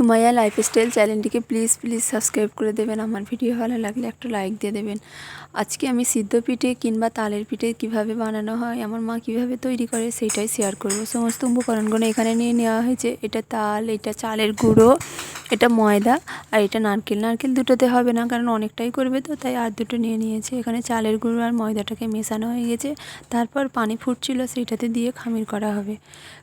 Sumaiya lifestyle চ্যানেলটিকে please please subscribe করে দেবেন। আমার ভিডিও ভালো লাগলে একটা লাইক দিয়ে দেবেন। আজকে আমি সিদ্ধ পিঠে কিংবা তালের পিঠে কীভাবে বানানো হয়, আমার মা কীভাবে তৈরি করে সেইটাই শেয়ার করব। সমস্ত উপকরণগুলো এখানে নিয়ে নেওয়া হয়েছে। এটা তাল, এটা চালের গুঁড়ো এটা ময়দা আর এটা নারকেল। নারকেল দুটোতে হবে না, কারণ অনেকটাই করবে তো, তাই আর দুটো নিয়ে নিয়েছে। এখানে চালের গুঁড়ো আর ময়দাটাকে মেশানো হয়ে গেছে। তারপর পানি ফুটছিল, সেইটাতে দিয়ে খামির করা হবে।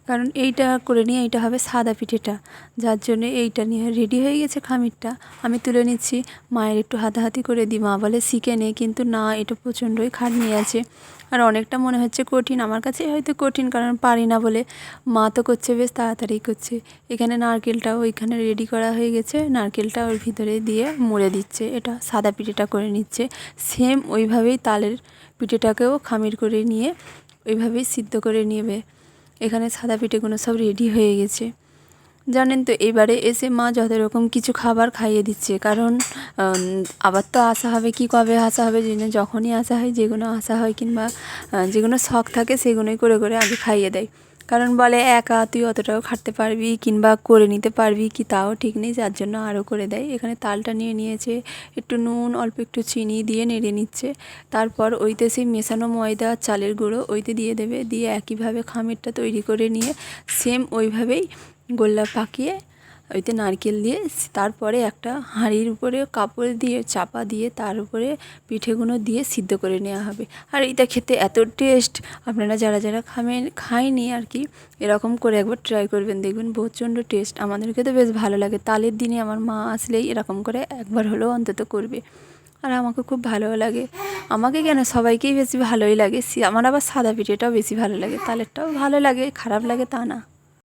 কারণ এইটা করে নিয়ে এইটা হবে সাদা পিঠেটা। যার জন্য এইটা নিয়ে রেডি হয়ে গেছে খামিরটা। আমি তুলে নিচ্ছি। মায়ের একটু হাতাহাতি করে দিই। মা বলে, শিখে নে। কিন্তু না, এটা প্রচণ্ডই খাটনি আছে। আর অনেকটা মনে হচ্ছে কঠিন। আমার কাছে হয়তো কঠিন, কারণ পারি না বলে। মা তো করছে, বেশ তাড়াতাড়ি করছে। এখানে নারকেলটাও ওইখানে রেডি করা হয়ে গেছে, নারকেলটা ওর ভিতরে দিয়ে মুড়ে দিচ্ছে, এটা সাদা পিঠেটা করে নিচ্ছে। সেম ওইভাবেই তালের পিঠেটাকেও খামির করে নিয়ে ওইভাবেই সিদ্ধ করে নেবে। এখানে সাদা পিঠেগুলো সব রেডি হয়ে গেছে। জানেন তো, এবারে এসে মা যত রকম কিছু খাবার খাইয়ে দিচ্ছে, কারণ আবার তো আসা হবে, কি কবে আসা হবে জন্য যখনই আসা হয় যেগুলো আসা হয় কিংবা যেগুলো শখ থাকে সেগুলোই করে করে আগে খাইয়ে দেয়। কারণ বলে একা তুই অতটাও খাটতে পারবি কিংবা করে নিতে পারবি কি তাও ঠিক নেই, যার জন্য আরও করে দেয়। এখানে তালটা নিয়ে নিয়েছে, একটু নুন, অল্প একটু চিনি দিয়ে নেড়ে নিচ্ছে। তারপর ওইতে সেই মেশানো ময়দা, চালের গুঁড়ো ওইতে দিয়ে দেবে। দিয়ে একইভাবে খামেরটা তৈরি করে নিয়ে সেম ওইভাবেই গোল্লা পাকিয়ে ওইতে নারকেল দিয়ে তারপরে একটা হাঁড়ির উপরে কাপড় দিয়ে, চাপা দিয়ে তার উপরে পিঠেগুলো দিয়ে সিদ্ধ করে নেওয়া হবে। আর এইটা খেতে এত টেস্ট আপনারা যারা যারা খাবেন খায়নি আর কি, এরকম করে একবার ট্রাই করবেন। দেখবেন প্রচণ্ড টেস্ট আমাদেরকে তো বেশ ভালো লাগে। তালের দিনে আমার মা আসলেই এরকম করে একবার হলেও অন্তত করবে। আর আমাকে খুব ভালোও লাগে। আমাকে কেন? সবাইকেই বেশি ভালোই লাগে। আমার আবার সাদা পিঠেটাও বেশি ভালো লাগে। তালেরটাও ভালো লাগে, খারাপ লাগে তা না।